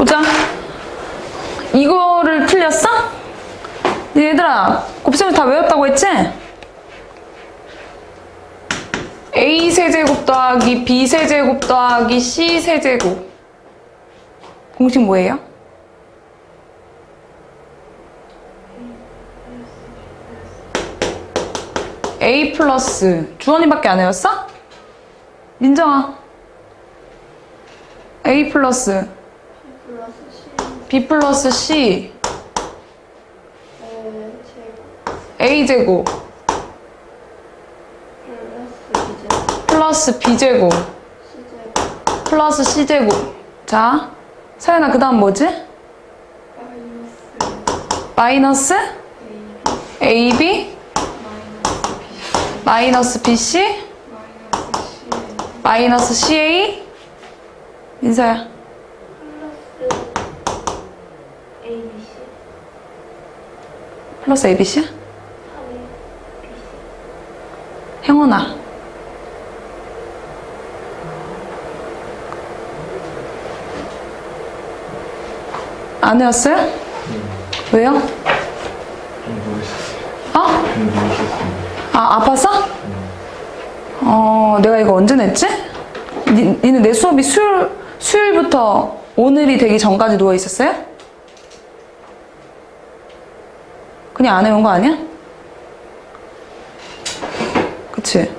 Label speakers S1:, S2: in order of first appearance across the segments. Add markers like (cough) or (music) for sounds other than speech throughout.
S1: 보자. 이거를 틀렸어? 얘들아, 곱셈을 다 외웠다고 했지? A 세제곱 더하기 B 세제곱 더하기 C 세제곱. 공식 뭐예요? A 플러스 주원이밖에 안 외웠어? 민정아 A 플러스 B 플러스 C. A 제곱.
S2: 플러스 B 제곱.
S1: 플러스 C 제곱. 자 서연아 그 다음 뭐지?
S2: 마이너스
S1: AB
S2: 마이너스
S1: BC
S2: 마이너스
S1: CA 민서야
S2: 플러스 A B C
S1: 플러스 ABC
S2: 3A B C
S1: 형원아 안 외웠어요? 왜요?
S3: 어?
S1: 아 아팠어? 어 내가 이거 언제 냈지? 니, 니는 내 수업이 수요일, 수요일부터 오늘이 되기 전까지 누워 있었어요? 그냥 안 해온 거 아니야? 그치?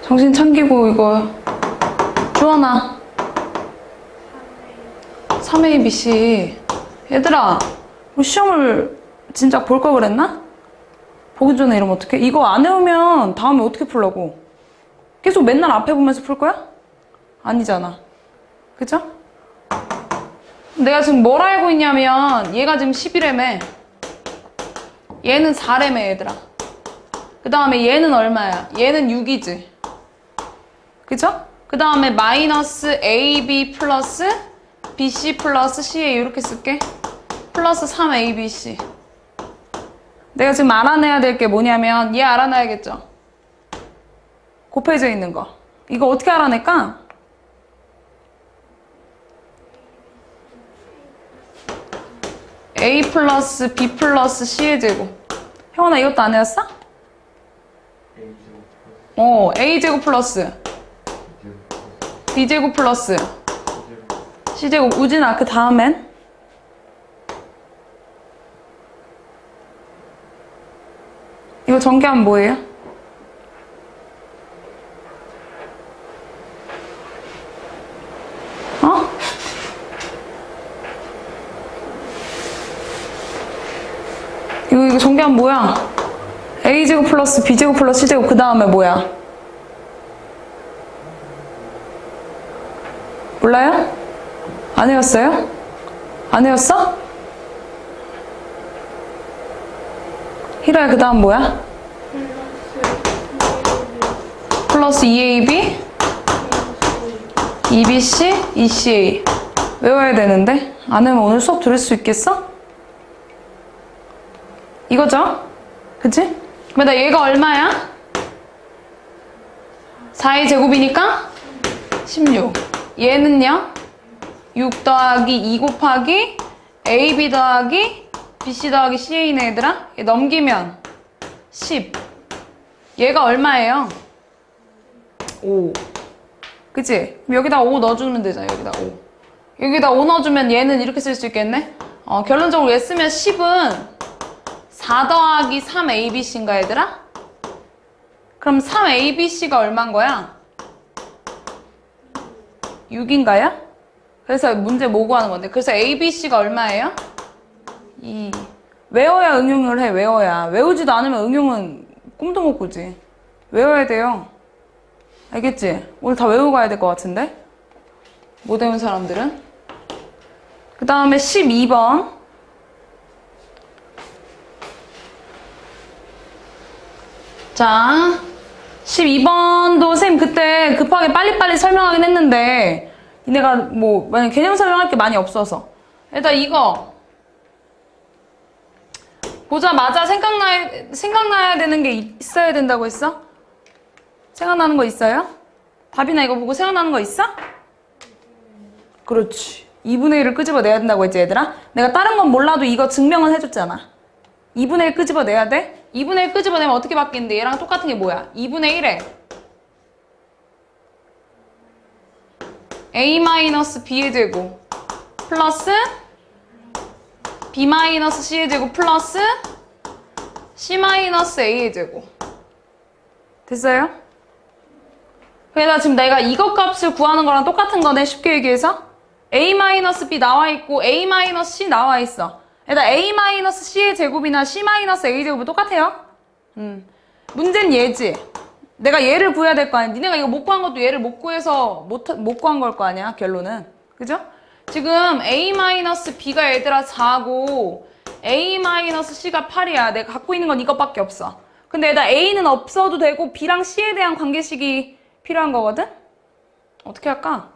S1: 정신 챙기고 이거 주원아 3ABC 얘들아 뭐 시험을 진짜 볼 걸 그랬나? 보기 전에 이러면 어떡해? 이거 안 외우면 다음에 어떻게 풀라고? 계속 맨날 앞에 보면서 풀 거야? 아니잖아. 그죠? 내가 지금 뭘 알고 있냐면 얘가 지금 11회매 얘는 4래매 얘들아. 그 다음에 얘는 얼마야? 얘는 6이지. 그죠? 그 다음에 마이너스 AB 플러스 BC 플러스 CA 이렇게 쓸게. 플러스 3ABC. 내가 지금 알아내야 될 게 뭐냐면 얘 알아놔야겠죠? 곱해져 있는 거. 이거 어떻게 알아낼까? A 플러스 B 플러스 C의 제곱. 형원아 이것도 안 외웠어? 어, A 제곱 플러스 B 제곱 플러스 C 제곱. 우진아 그 다음엔? 이거 전개하면 뭐예요? 어? 이거 이거 전개 하면 뭐야? a제곱 플러스 b제곱 플러스 c제곱 그 다음에 뭐야? 몰라요? 안 외웠어요? 안 외웠어? 히라야 그 다음 뭐야? 플러스 2ab 2bc 2ca 외워야 되는데 안 외우면 오늘 수업 들을 수 있겠어? 이거죠? 그치? 그러면 얘가 얼마야? 4의 제곱이니까 16 얘는요? 6 더하기 2 곱하기 ab 더하기 bc 더하기 ca네 얘들아 얘 넘기면 10 얘가 얼마예요? 5 그치? 그럼 여기다 5 넣어주면 되잖아 여기다 5 여기다 5 넣어주면 얘는 이렇게 쓸 수 있겠네? 어, 결론적으로 얘 쓰면 10은 4 더하기 3abc인가 얘들아? 그럼 3abc가 얼마인 거야? 6인가요? 그래서 문제 뭐 구하는 건데 그래서 abc가 얼마예요? 2 외워야 응용을 해 외워야 외우지도 않으면 응용은 꿈도 못 꾸지 외워야 돼요 알겠지? 오늘 다 외우고 가야 될 것 같은데 못 외운 사람들은 그 다음에 12번 자, 12번도 선생님 그때 급하게 빨리빨리 설명하긴 했는데 니네가 뭐 만약 개념 설명할 게 많이 없어서 일단 이거 보자마자 생각나, 생각나야 되는 게 있어야 된다고 했어? 생각나는 거 있어요? 답이나 이거 보고 생각나는 거 있어? 그렇지 2분의 1을 끄집어내야 된다고 했지 얘들아? 내가 다른 건 몰라도 이거 증명은 해줬잖아 2분의 1 끄집어내야 돼? 2분의 1 끄집어내면 어떻게 바뀌는데 얘랑 똑같은 게 뭐야? 2분의 1에 a-b의 제곱 플러스 b-c의 제곱 플러스 c-a의 제곱 됐어요? 그래서 지금 내가 이것 값을 구하는 거랑 똑같은 거네 쉽게 얘기해서 a-b 나와 있고 a-c 나와 있어 일단 a-c의 제곱이나 c-a 제곱은 똑같아요 음. 문제는 얘지 내가 얘를 구해야 될 거 아니야 니네가 이거 못 구한 것도 얘를 못 구해서 못, 못 구한 걸 거 아니야 결론은 그죠? 지금 a-b가 얘들아 4고 a-c가 8이야 내가 갖고 있는 건 이것밖에 없어 근데 얘들아 a는 없어도 되고 b랑 c에 대한 관계식이 필요한 거거든? 어떻게 할까?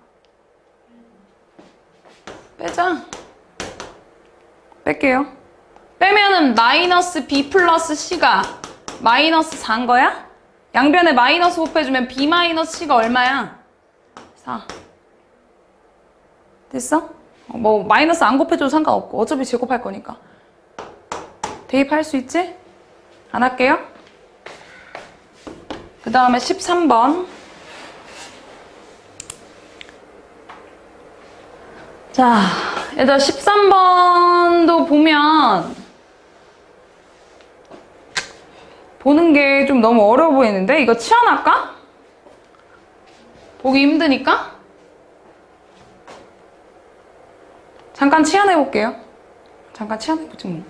S1: 빼자. 뺄게요. 빼면은 마이너스 b 플러스 c가 마이너스 4인 거야? 양변에 마이너스 곱해주면 b 마이너스 c가 얼마야? 4. 됐어? 어, 뭐 마이너스 안 곱해줘도 상관없고 어차피 제곱할 거니까. 대입할 수 있지? 안 할게요. 그 다음에 13번. 자, 얘들아 13번도 보면 보는 게 좀 너무 어려워 보이는데 이거 치환할까? 보기 힘드니까 잠깐 치환해 볼게요. 잠깐 치환해 보지 뭐.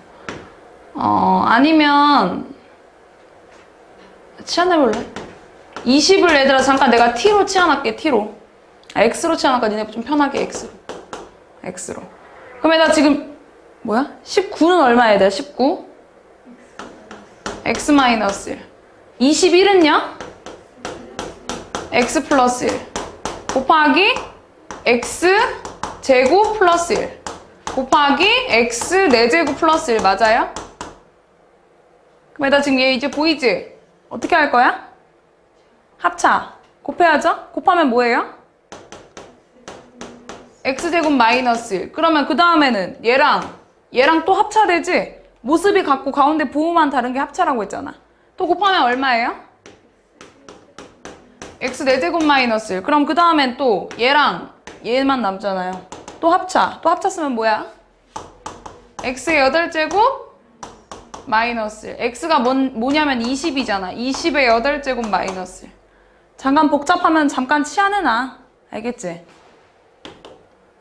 S1: 어, 아니면 치환해 볼래? 20을 얘들아 잠깐 내가 t로 치환할게 t로. 아, x로 치환할까 니네 좀 편하게 x로. x로. 그럼 얘들아 지금 뭐야? 19는 얼마야 얘들아 19? x 마이너스 1. 21은요? x 플러스 1. 곱하기 x 제곱 플러스 1. 곱하기 x 4제곱 플러스 1 맞아요? 그럼 얘들아 지금 얘 이제 보이지? 어떻게 할 거야? 합차. 곱해야죠? 곱하면 뭐예요? X제곱 마이너스 1. 그러면 그 다음에는 얘랑 얘랑 또 합차되지? 모습이 같고 가운데 부호만 다른 게 합차라고 했잖아. 또 곱하면 얼마예요? x 4제곱 마이너스 1. 그럼 그 다음엔 또 얘랑 얘만 남잖아요. 또 합차. 또 합쳤으면 뭐야? x의 8제곱 마이너스 1. x가 뭔, 뭐냐면 20이잖아. 20의 8제곱 마이너스 1. 잠깐 복잡하면 잠깐 치안해놔. 알겠지?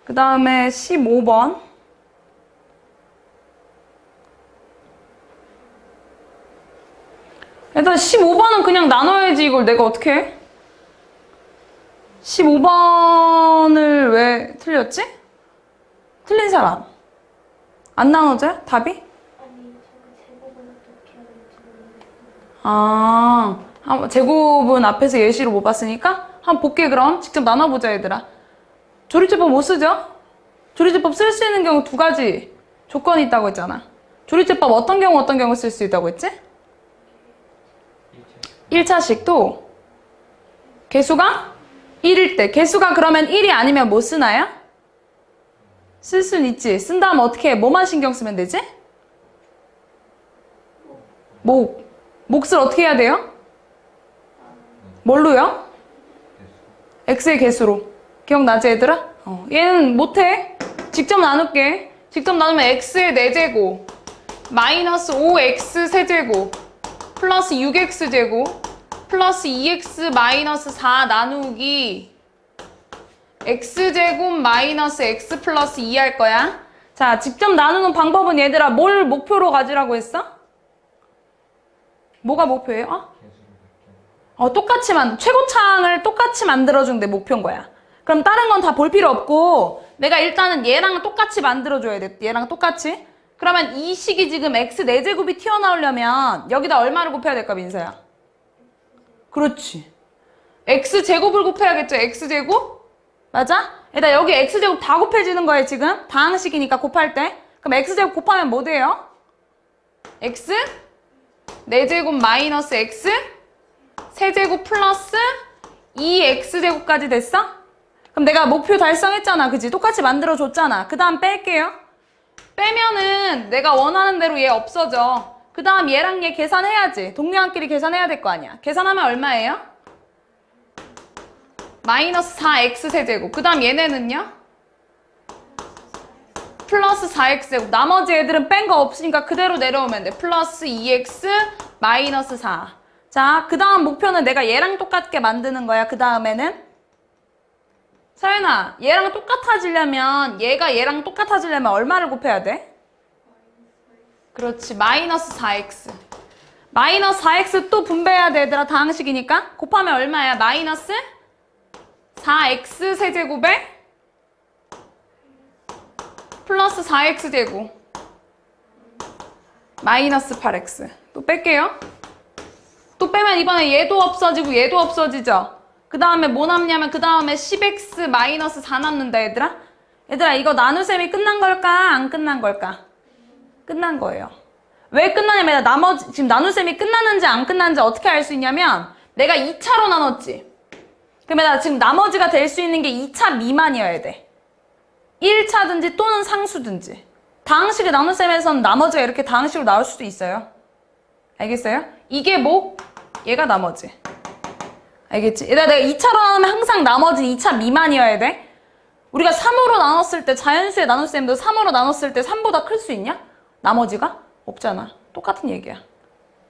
S1: 그 다음에 15번. 일단 15번은 그냥 나눠야지 이걸 내가 어떻게 해? 15번을 왜 틀렸지? 틀린 사람. 안 나눠져? 답이?
S2: 제곱은.
S1: 아, 한- 제곱은 앞에서 예시로 못 봤으니까 한번 볼게 그럼. 직접 나눠보자 얘들아. 조리제법 못 쓰죠? 조리제법 쓸 수 있는 경우 두 가지 조건이 있다고 했잖아. 조리제법 어떤 경우 어떤 경우 쓸 수 있다고 했지? 1차식도 개수가 1일 때 개수가 그러면 1이 아니면 뭐 쓰나요? 쓸 수는 있지. 쓴 다음 어떻게 해? 뭐만 신경 쓰면 되지? 목. 몫을 어떻게 해야 돼요? 뭘로요? x의 개수로. 기억나지 얘들아? 어, 얘는 못해. 직접 나눌게. 직접 나누면 x의 4제곱 마이너스 5x 세제곱 플러스 6x 제곱 플러스 2x 마이너스 4 나누기 x제곱 마이너스 x 플러스 2 할 거야. 자, 직접 나누는 방법은 얘들아 뭘 목표로 가지라고 했어? 뭐가 목표예요? 어? 어, 똑같이 만 최고창을 똑같이 만들어주는 데 목표인 거야. 그럼 다른 건 다 볼 필요 없고 내가 일단은 얘랑 똑같이 만들어줘야 돼. 얘랑 똑같이. 그러면 이 식이 지금 x 4제곱이 튀어나오려면 여기다 얼마를 곱해야 될까 민서야? 그렇지. x제곱을 곱해야겠죠? x제곱? 맞아? 일단 여기 x제곱 다 곱해지는 거예요 지금. 다항식이니까 곱할 때. 그럼 x제곱 곱하면 뭐 돼요? x 4제곱 마이너스 x 세제곱 플러스 2x제곱까지 됐어? 그럼 내가 목표 달성했잖아. 그지? 똑같이 만들어줬잖아. 그 다음 뺄게요. 빼면은 내가 원하는 대로 얘 없어져. 그 다음 얘랑 얘 계산해야지. 동료한끼리 계산해야 될 거 아니야. 계산하면 얼마예요? 마이너스 4x 세제곱. 그 다음 얘네는요? 플러스 4x 제곱. 나머지 애들은 뺀 거 없으니까 그대로 내려오면 돼. 플러스 2x 마이너스 4. 자, 그 다음 목표는 내가 얘랑 똑같게 만드는 거야. 그 다음에는 서연아, 얘랑 똑같아지려면 얘가 얘랑 똑같아지려면 얼마를 곱해야 돼? 그렇지, 마이너스 4x. 마이너스 4x 또 분배해야 돼, 얘들아. 다항식이니까. 곱하면 얼마야? 마이너스 4x 세제곱에 플러스 4x 제곱. 마이너스 8x. 또 뺄게요. 또 빼면 이번에 얘도 없어지고 얘도 없어지죠? 그 다음에 뭐 남냐면 그 다음에 10x 마이너스 4 남는다 얘들아. 얘들아 이거 나눗셈이 끝난 걸까? 안 끝난 걸까? 끝난 거예요. 왜 끝나냐면 나머지 지금 나눗셈이 끝났는지 안 끝났는지 어떻게 알 수 있냐면 내가 2차로 나눴지. 그러면 나 지금 나머지가 될 수 있는 게 2차 미만이어야 돼. 1차든지 또는 상수든지. 다항식의 나눗셈에서는 나머지가 이렇게 다항식으로 나올 수도 있어요. 알겠어요? 이게 뭐? 얘가 나머지 알겠지? 얘들아 내가 2차로 나누면 항상 나머지는 2차 미만이어야 돼. 우리가 3으로 나눴을 때 자연수의 나눗셈도 3으로 나눴을 때 3보다 클 수 있냐? 나머지가? 없잖아. 똑같은 얘기야.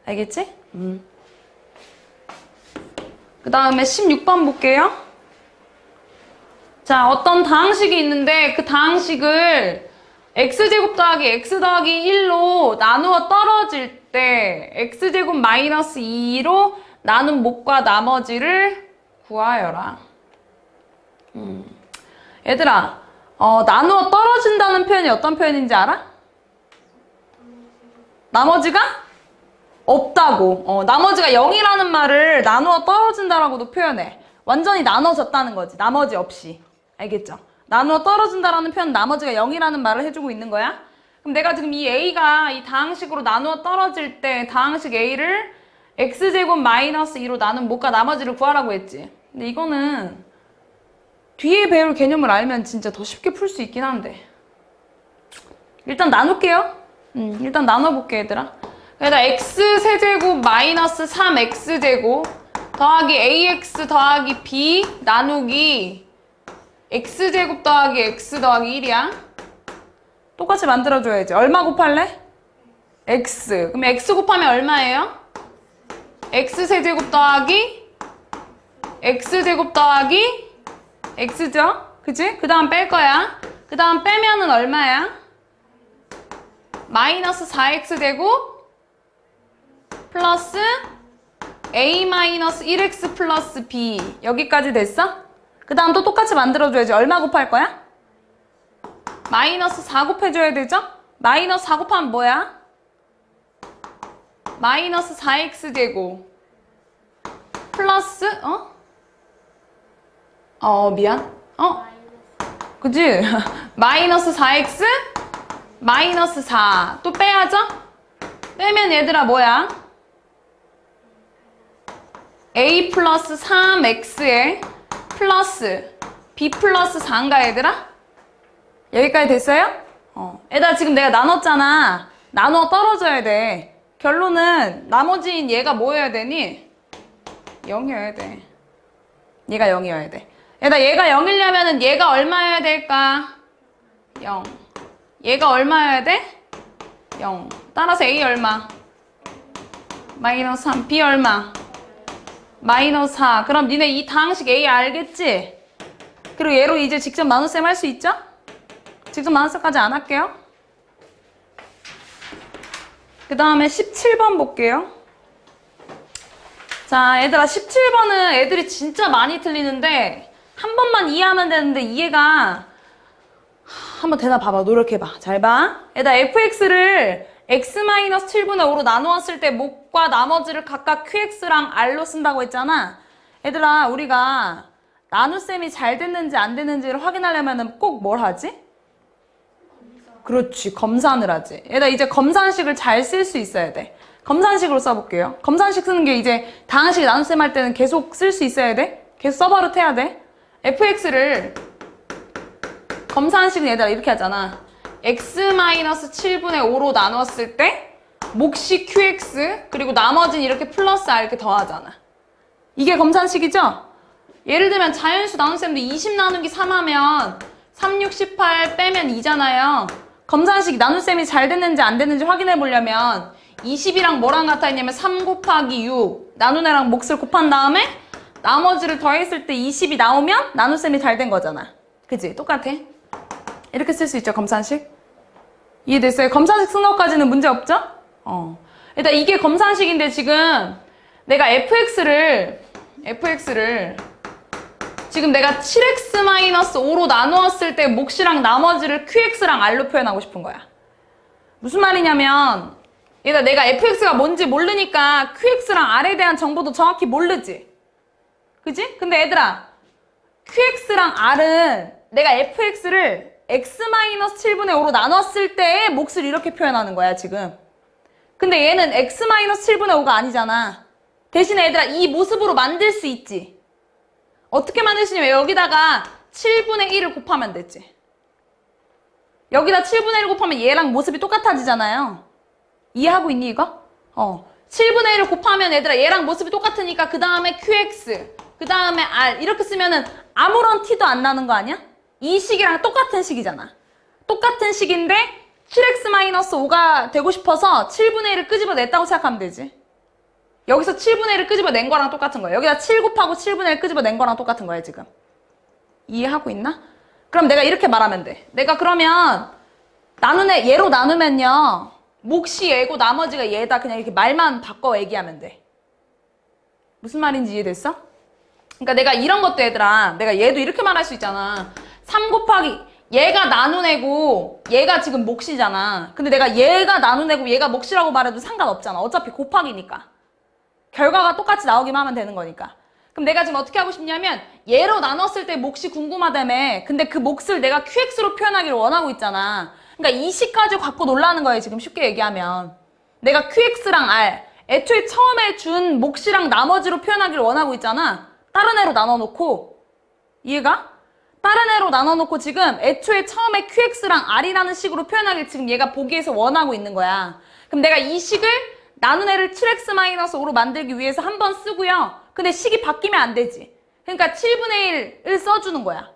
S1: 알겠지? 음. 그 다음에 16번 볼게요. 자, 어떤 다항식이 있는데 그 다항식을 x제곱 더하기 x 더하기 1로 나누어 떨어질 때 x제곱 마이너스 2로 나눈 목과 나머지를 구하여라. 음. 얘들아, 어, 나누어 떨어진다는 표현이 어떤 표현인지 알아? 나머지가 없다고. 어, 나머지가 0이라는 말을 나누어 떨어진다라고도 표현해. 완전히 나눠졌다는 거지. 나머지 없이. 알겠죠? 나누어 떨어진다라는 표현 나머지가 0이라는 말을 해주고 있는 거야. 그럼 내가 지금 이 A가 이 다항식으로 나누어 떨어질 때 다항식 A를 x제곱 마이너스 2로 나눈 목과 나머지를 구하라고 했지. 근데 이거는 뒤에 배울 개념을 알면 진짜 더 쉽게 풀 수 있긴 한데. 일단 나눌게요. 음, 일단 나눠볼게, 얘들아. 그래다 x 세제곱 마이너스 3x제곱 더하기 ax 더하기 b 나누기 x제곱 더하기 x 더하기 1이야. 똑같이 만들어줘야지. 얼마 곱할래? x. 그럼 x 곱하면 얼마예요? X세제곱 더하기 x제곱 더하기 x죠? 그치? 그 다음 뺄 거야. 그 다음 빼면은 얼마야? 마이너스 4x제곱 플러스 a 마이너스 1x 플러스 b 여기까지 됐어? 그 다음 또 똑같이 만들어줘야지. 얼마 곱할 거야? 마이너스 4 곱해줘야 되죠? 마이너스 4 곱하면 뭐야? 마이너스 4x 제곱 플러스 어? 어 미안 어? 그지? (laughs) 마이너스 4x 마이너스 4 또 빼야죠? 빼면 얘들아 뭐야? a 플러스 3x에 플러스 b 플러스 4인가 얘들아? 여기까지 됐어요? 어. 얘들아 지금 내가 나눴잖아 나눠 떨어져야 돼 결론은 나머지인 얘가 뭐여야 되니? 0이어야 돼. 얘가 0이어야 돼. 얘다 얘가 0이려면은 얘가 얼마여야 될까? 0. 얘가 얼마여야 돼? 0. 따라서 A 얼마? 마이너스 3. B 얼마? 마이너스 4. 그럼 니네 이 다항식 A 알겠지? 그리고 얘로 이제 직접 나눗셈 할 수 있죠? 직접 나눗셈까지 안 할게요. 그 다음에 17번 볼게요. 자, 얘들아, 17번은 애들이 진짜 많이 틀리는데, 한 번만 이해하면 되는데, 이해가, 한번 되나 봐봐. 노력해봐. 잘 봐. 얘들아, fx를 x-7분의 5로 나누었을 때, 목과 나머지를 각각 qx랑 r로 쓴다고 했잖아. 얘들아, 우리가 나눗셈이 잘 됐는지 안 됐는지를 확인하려면 꼭 뭘 하지? 그렇지 검산을 하지 얘들아 이제 검산식을 잘 쓸 수 있어야 돼 검산식으로 써볼게요 검산식 쓰는 게 이제 다항식 나눗셈 할 때는 계속 쓸 수 있어야 돼 계속 써버릇 해야 돼 fx를 검사한 식은 얘들아 이렇게 하잖아. x-7분의 5로 나눴을 때 몫이 qx 그리고 나머지는 이렇게 플러스 r 이렇게 더하잖아. 이게 검산식이죠? 예를 들면 자연수 나눗셈도 20 나누기 3 하면 3, 6, 18 빼면 2잖아요. 검산식 나눗셈이 잘 됐는지 안 됐는지 확인해 보려면 20이랑 뭐랑 같아 있냐면 3 곱하기 6 나누네랑 몫을 곱한 다음에 나머지를 더했을 때 20이 나오면 나눗셈이 잘 된 거잖아. 그지? 똑같아. 이렇게 쓸 수 있죠, 검산식. 이해됐어요? 검산식 쓴 것까지는 문제 없죠? 어. 일단 이게 검산식인데 지금 내가 fx를 fx를 지금 내가 7x-5로 나누었을 때 몫이랑 나머지를 qx랑 r로 표현하고 싶은 거야. 무슨 말이냐면 얘가 내가 fx가 뭔지 모르니까 qx랑 r에 대한 정보도 정확히 모르지. 그지? 근데 얘들아 qx랑 r은 내가 fx를 x-7분의 5로 나눴을 때의 몫을 이렇게 표현하는 거야 지금. 근데 얘는 x-7분의 5가 아니잖아. 대신에 얘들아 이 모습으로 만들 수 있지. 어떻게 만드시냐면 여기다가 7분의 1을 곱하면 되지. 여기다 7분의 1을 곱하면 얘랑 모습이 똑같아지잖아요. 이해하고 있니 이거? 어. 7분의 1을 곱하면 얘들아 얘랑 모습이 똑같으니까 그 다음에 qx 그 다음에 r 이렇게 쓰면은 아무런 티도 안 나는 거 아니야? 이 식이랑 똑같은 식이잖아. 똑같은 식인데 7x-5가 되고 싶어서 7분의 1을 끄집어냈다고 생각하면 되지. 여기서 7분의 1을 끄집어낸 거랑 똑같은 거야. 여기다 7 곱하고 7분의 1 끄집어낸 거랑 똑같은 거야, 지금. 이해하고 있나? 그럼 내가 이렇게 말하면 돼. 내가 그러면 나누네, 얘로 나누면요. 몫이 얘고 나머지가 얘다. 그냥 이렇게 말만 바꿔 얘기하면 돼. 무슨 말인지 이해됐어? 그러니까 내가 이런 것도 얘들아, 내가 얘도 이렇게 말할 수 있잖아. 3 곱하기, 얘가 나누내고 얘가 지금 몫이잖아. 근데 내가 얘가 나누내고 얘가 몫이라고 말해도 상관없잖아. 어차피 곱하기니까. 결과가 똑같이 나오기만 하면 되는 거니까. 그럼 내가 지금 어떻게 하고 싶냐면 얘로 나눴을 때 몫이 궁금하다며. 근데 그 몫을 내가 QX로 표현하기를 원하고 있잖아. 그러니까 이 식까지 갖고 놀라는 거예요. 지금 쉽게 얘기하면. 내가 QX랑 R, 애초에 처음에 준 몫이랑 나머지로 표현하기를 원하고 있잖아. 다른 애로 나눠놓고. 이해가? 다른 애로 나눠놓고 지금 애초에 처음에 QX랑 R이라는 식으로 표현하길 지금 얘가 보기에서 원하고 있는 거야. 그럼 내가 이 식을 나눈 애를 7x-5로 만들기 위해서 한 번 쓰고요. 근데 식이 바뀌면 안 되지. 그러니까 7분의 1을 써주는 거야.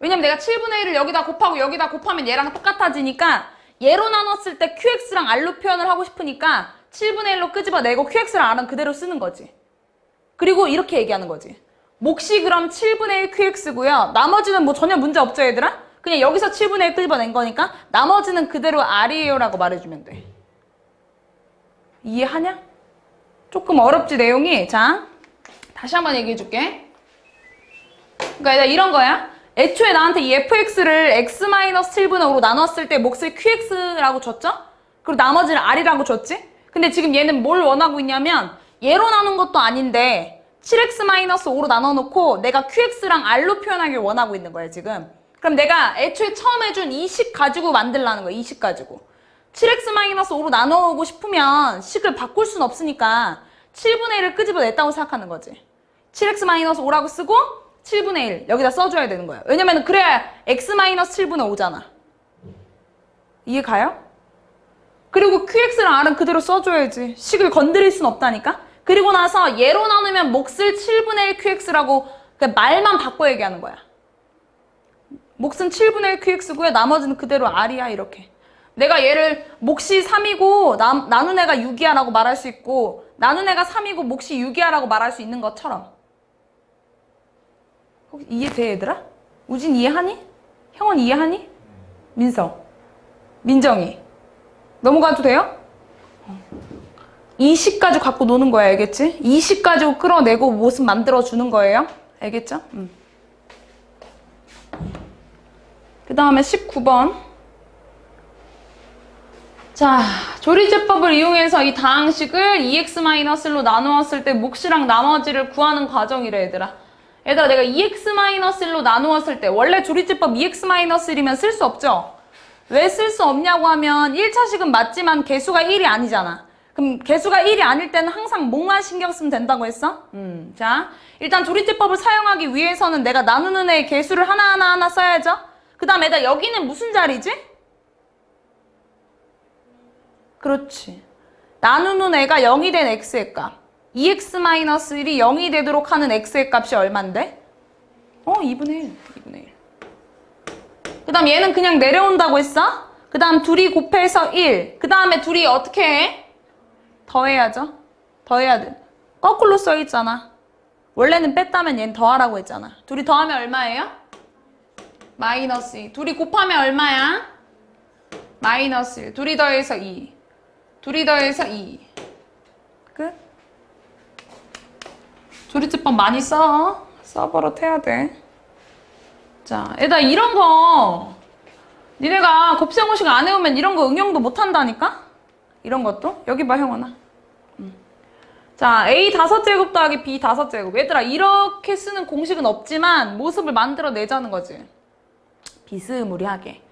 S1: 왜냐면 내가 7분의 1을 여기다 곱하고 여기다 곱하면 얘랑 똑같아지니까 얘로 나눴을 때 QX랑 R로 표현을 하고 싶으니까 7분의 1로 끄집어내고 QX랑 R은 그대로 쓰는 거지. 그리고 이렇게 얘기하는 거지. 몫이 그럼 7분의 1 QX고요. 나머지는 뭐 전혀 문제 없죠, 얘들아? 그냥 여기서 7분의 1 끄집어낸 거니까 나머지는 그대로 R이에요라고 말해주면 돼. 이해하냐? 조금 어렵지 내용이 자 다시 한번 얘기해 줄게 그러니까 이런 거야 애초에 나한테 이 fx를 x-7분의 5로 나눴을 때 몫을 qx라고 줬죠? 그리고 나머지는 r이라고 줬지? 근데 지금 얘는 뭘 원하고 있냐면 얘로 나눈 것도 아닌데 7x-5로 나눠놓고 내가 qx랑 r로 표현하길 원하고 있는 거야 지금 그럼 내가 애초에 처음 해준 이 식 가지고 만들라는 거야 이식 가지고 7x-5로 나누고 싶으면 식을 바꿀 순 없으니까 7분의 1을 끄집어냈다고 생각하는 거지. 7x-5라고 쓰고 7분의 1 여기다 써줘야 되는 거야. 왜냐면 그래야 x-7분의 5잖아. 이해 가요? 그리고 qx랑 r은 그대로 써줘야지. 식을 건드릴 순 없다니까? 그리고 나서 얘로 나누면 몫을 7분의 1 qx라고 말만 바꿔 얘기하는 거야. 몫은 7분의 1 qx고요. 나머지는 그대로 r이야 이렇게. 내가 얘를 몫이 3이고 나, 나눈 애가 6이야 라고 말할 수 있고 나눈 애가 3이고 몫이 6이야 라고 말할 수 있는 것처럼 혹시 이해돼 얘들아? 우진 이해하니? 형은 이해하니? 민서 민정이 넘어가도 돼요? 이 식까지 갖고 노는 거야 알겠지? 이식 가지고 끌어내고 모습 만들어주는 거예요 알겠죠? 음. 그 다음에 19번 자, 조리제법을 이용해서 이 다항식을 2x-1로 나누었을 때 몫이랑 나머지를 구하는 과정이래, 얘들아. 얘들아, 내가 2x-1로 나누었을 때, 원래 조리제법 2x-1이면 쓸 수 없죠? 왜 쓸 수 없냐고 하면 1차식은 맞지만 개수가 1이 아니잖아. 그럼 개수가 1이 아닐 때는 항상 뭐만 신경 쓰면 된다고 했어? 음, 자, 일단 조리제법을 사용하기 위해서는 내가 나누는 애 개수를 하나하나 하나 써야죠. 그 다음에 여기는 무슨 자리지? 그렇지. 나누는 애가 0이 된 x의 값. 2x-1이 0이 되도록 하는 x의 값이 얼만데? 어, 2분의 1. 2분의 1. 그 다음 얘는 그냥 내려온다고 했어? 그 다음 둘이 곱해서 1. 그 다음에 둘이 어떻게 해? 더해야죠. 더해야 돼. 거꾸로 써있잖아. 원래는 뺐다면 얘는 더하라고 했잖아. 둘이 더하면 얼마예요? 마이너스 2. 둘이 곱하면 얼마야? 마이너스 1. 둘이 더해서 2. 둘이 더해서 2. 끝. 조리제법 많이 써. 써버릇 해야 돼. 자, 얘들아 이런 거 니네가 곱셈공식 안 해오면 이런 거 응용도 못 한다니까? 이런 것도? 여기 봐 형원아. 음. 자, a 다섯 제곱 더하기 b 다섯 제곱. 얘들아 이렇게 쓰는 공식은 없지만 모습을 만들어 내자는 거지. 비스무리하게.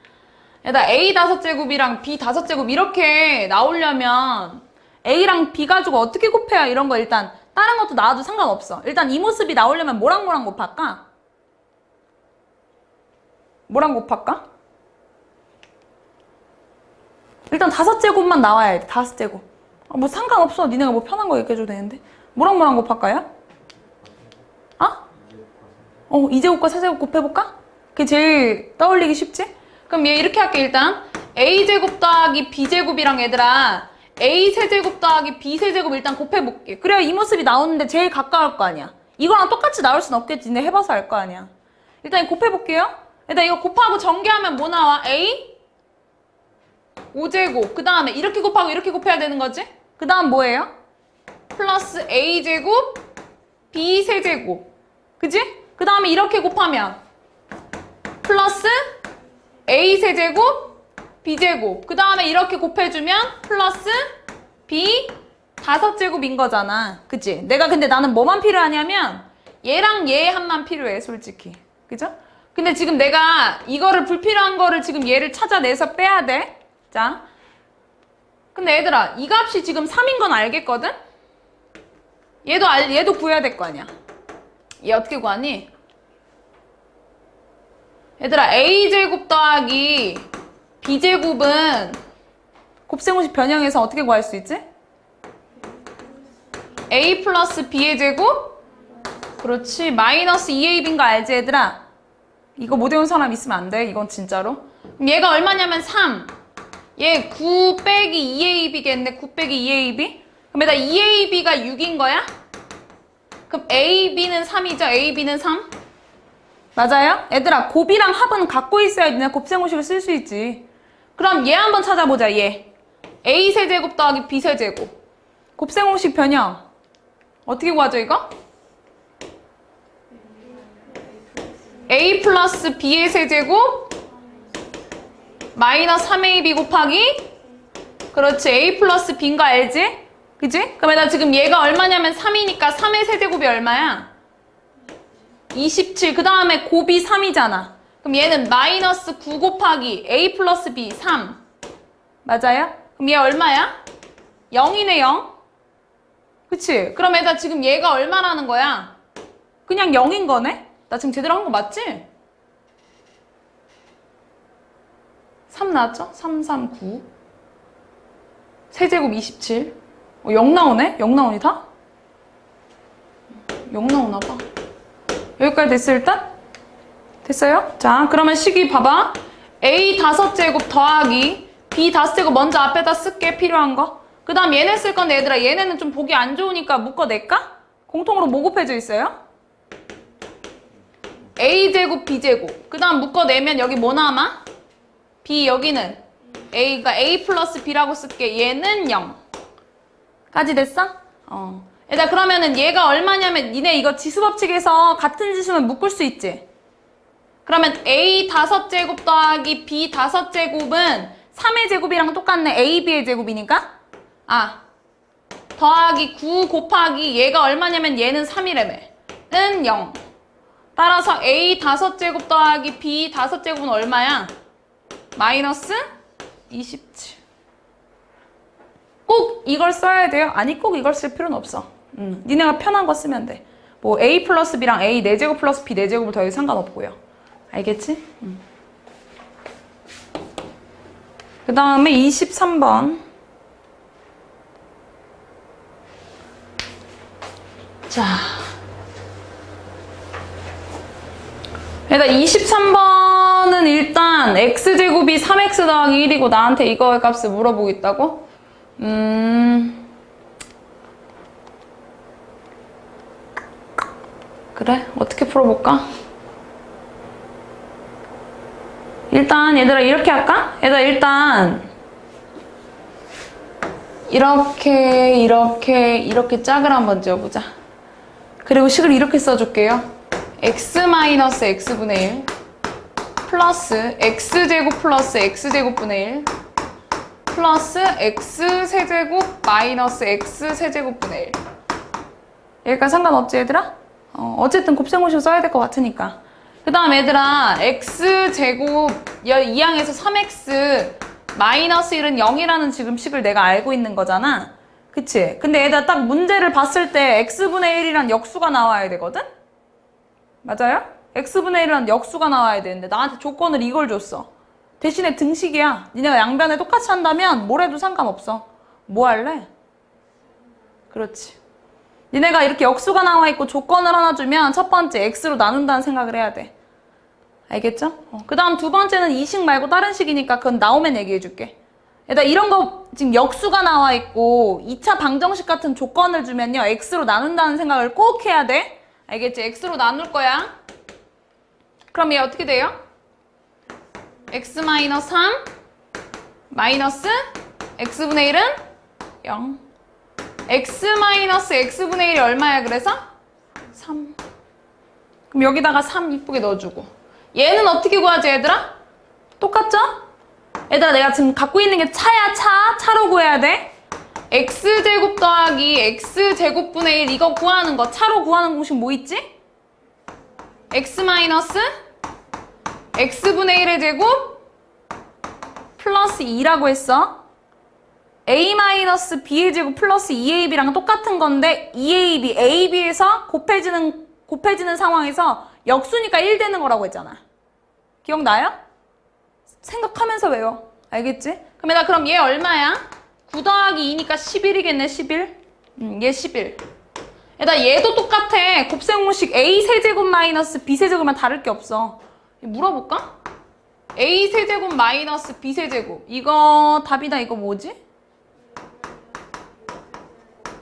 S1: 얘들아 a 다섯 제곱이랑 b 다섯 제곱 이렇게 나오려면 a랑 b 가지고 어떻게 곱해야 이런 거 일단 다른 것도 나와도 상관없어. 일단 이 모습이 나오려면 뭐랑 뭐랑 곱할까? 뭐랑 곱할까? 일단 다섯 제곱만 나와야 돼. 다섯 제곱. 아, 뭐 상관없어. 니네가 뭐 편한 거 얘기해줘도 되는데. 뭐랑 뭐랑 곱할까요? 아? 어, 2제곱과 4제곱 곱해볼까? 그게 제일 떠올리기 쉽지? 그럼 얘 이렇게 할게 일단. a제곱 더하기 b제곱이랑 얘들아 a 세제곱 더하기 b 세제곱 일단 곱해볼게. 그래야 이 모습이 나오는데 제일 가까울 거 아니야. 이거랑 똑같이 나올 순 없겠지. 내 해봐서 알 거 아니야. 일단 곱해볼게요. 일단 이거 곱하고 전개하면 뭐 나와? a 5제곱. 그 다음에 이렇게 곱하고 이렇게 곱해야 되는 거지? 그 다음 뭐예요? 플러스 a제곱 b 세제곱. 그지? 그 다음에 이렇게 곱하면 플러스 a 세제곱 b제곱. 그 다음에 이렇게 곱해주면 플러스 b 다섯 제곱인 거잖아. 그치? 내가 근데 나는 뭐만 필요하냐면 얘랑 얘 한만 필요해, 솔직히. 그죠? 근데 지금 내가 이거를 불필요한 거를 지금 얘를 찾아내서 빼야 돼. 자. 근데 얘들아, 이 값이 지금 3인 건 알겠거든? 얘도 알, 얘도 구해야 될 거 아니야. 얘 어떻게 구하니? 얘들아, a제곱 더하기 b제곱은 곱셈공식 변형해서 어떻게 구할 수 있지? a 플러스 b의 제곱? 그렇지. 마이너스 2ab인 거 알지, 얘들아? 이거 못 외운 사람 있으면 안 돼. 이건 진짜로. 그럼 얘가 얼마냐면 3. 얘 9 빼기 2ab겠네. 9 빼기 2ab. 그럼 얘다 2ab가 6인 거야? 그럼 ab는 3이죠? ab는 3? 맞아요? 얘들아, 곱이랑 합은 갖고 있어야 니네 곱셈공식을 쓸 수 있지. 그럼 얘 한번 찾아보자, 얘. a 세제곱 더하기 b 세제곱. 곱셈공식 변형. 어떻게 구하죠, 이거? a 플러스 b의 세제곱 마이너스 3ab 곱하기 그렇지 a 플러스 b인 거 알지? 그지? 그러면 나 지금 얘가 얼마냐면 3이니까 3의 세제곱이 얼마야? 27. 그 다음에 곱이 3이잖아. 그럼 얘는 마이너스 9 곱하기 a 플러스 b 3. 맞아요? 그럼 얘 얼마야? 0이네 0. 그치? 그럼 얘가 지금 얘가 얼마라는 거야? 그냥 0인 거네? 나 지금 제대로 한 거 맞지? 3 나왔죠? 3, 3, 9. 세제곱 27. 어, 0 나오네? 0 나오니 다? 0 나오나 봐. 여기까지 됐어 일단? 됐어요? 자 그러면 식이 봐봐 a 다섯 제곱 더하기 b 다섯 제곱 먼저 앞에다 쓸게 필요한 거 그 다음 얘네 쓸 건데 얘들아 얘네는 좀 보기 안 좋으니까 묶어낼까? 공통으로 뭐 곱해져 있어요? a 제곱 b 제곱 그 다음 묶어내면 여기 뭐 남아? b 여기는 a가 a 플러스 b라고 쓸게 얘는 0 까지 됐어? 어. 얘들아 그러면은 얘가 얼마냐면 니네 이거 지수법칙에서 같은 지수면 묶을 수 있지? 그러면 a 다섯 제곱 더하기 b 다섯 제곱은 3의 제곱이랑 똑같네 ab의 제곱이니까 아 더하기 9 곱하기 얘가 얼마냐면 얘는 3이래매 은0 따라서 a 다섯 제곱 더하기 b 다섯 제곱은 얼마야? 마이너스 27 꼭 이걸 써야 돼요? 아니 꼭 이걸 쓸 필요는 없어. 음, 니네가 편한 거 쓰면 돼. 뭐 a 플러스 b랑 a 4제곱 플러스 b 4제곱을 더해도 상관없고요. 알겠지? 음. 그 다음에 23번. 자. 일단 23번은 일단 x제곱이 3x 더하기 1이고 나한테 이거의 값을 물어보겠다고? 음. 그래? 어떻게 풀어볼까? 일단 얘들아 이렇게 할까? 얘들아 일단 이렇게 이렇게 이렇게 짝을 한번 지어보자. 그리고 식을 이렇게 써줄게요. x x분의 1 플러스 x제곱 플러스 x제곱분의 1 플러스 x세제곱 마이너스 x세제곱분의 1 여기까지 상관없지 얘들아? 어, 어쨌든 곱셈공식 써야 될 것 같으니까 그 다음 얘들아 x제곱 2항에서 3x 마이너스 1은 0이라는 지금 식을 내가 알고 있는 거잖아 그치? 근데 얘들아 딱 문제를 봤을 때 x분의 1이란 역수가 나와야 되거든? 맞아요? x분의 1이란 역수가 나와야 되는데 나한테 조건을 이걸 줬어 대신에 등식이야 니네가 양변에 똑같이 한다면 뭘 해도 상관없어 뭐 할래? 그렇지 니네가 이렇게 역수가 나와 있고 조건을 하나 주면 첫 번째 x로 나눈다는 생각을 해야 돼. 알겠죠? 어, 그 다음 두 번째는 이 식 말고 다른 식이니까 그건 나오면 얘기해 줄게. 얘들아 이런 거 지금 역수가 나와 있고 2차 방정식 같은 조건을 주면요 x로 나눈다는 생각을 꼭 해야 돼. 알겠지? x로 나눌 거야. 그럼 얘 어떻게 돼요? x 마이너스 3 마이너스 x분의 1은 0 x 마이너스 x분의 1이 얼마야 그래서? 3 그럼 여기다가 3 이쁘게 넣어주고 얘는 어떻게 구하지 얘들아? 똑같죠? 얘들아 내가 지금 갖고 있는 게 차야 차 차로 구해야 돼 x제곱 더하기 x제곱분의 1 이거 구하는 거 차로 구하는 공식 뭐 있지? x 마이너스 x분의 1의 제곱 플러스 2라고 했어 a-b의 제곱 플러스 2ab랑 똑같은 건데 2ab, ab에서 곱해지는 곱해지는 상황에서 역수니까 1 되는 거라고 했잖아. 기억나요? 생각하면서 외워. 알겠지? 그럼 나 그럼 얘 얼마야? 9 더하기 2니까 11이겠네, 11. 음, 얘 11. 얘다 얘도 똑같아. 곱셈 공식 a 세제곱 마이너스 b 세제곱만 다를 게 없어. 물어볼까? a 세제곱 마이너스 b 세제곱. 이거 답이다. 이거 뭐지?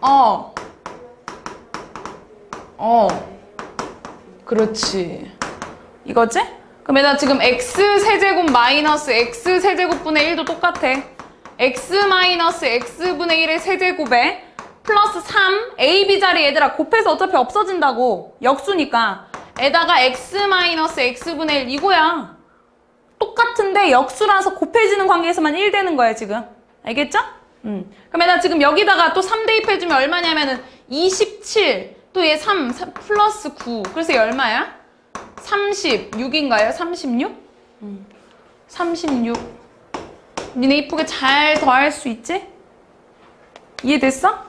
S1: 어. 어. 그렇지. 이거지? 그럼 얘들아 지금 x 세제곱 마이너스 x 세제곱분의 1도 똑같아. x 마이너스 x분의 1의 세제곱에 플러스 3 a, b 자리 얘들아 곱해서 어차피 없어진다고. 역수니까. 에다가 x 마이너스 x분의 1 이거야. 똑같은데 역수라서 곱해지는 관계에서만 1 되는 거야 지금. 알겠죠? 음. 나 지금 여기다가 또 3 대입해주면 얼마냐면은 27, 또 얘 3, 3 플러스 9. 그래서 얘 얼마야? 36인가요? 36? 음. 36. 니네 이쁘게 잘 더할 수 있지? 이해됐어?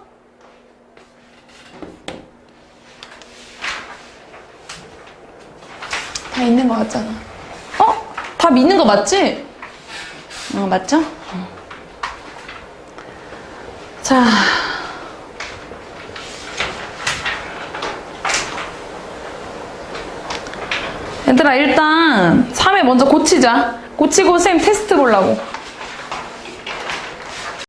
S1: 다 있는 거 같잖아. 어? 답 있는 거 맞지? 어, 맞죠? 자. 얘들아, 일단 3회 먼저 고치자. 고치고 쌤 테스트 보려고.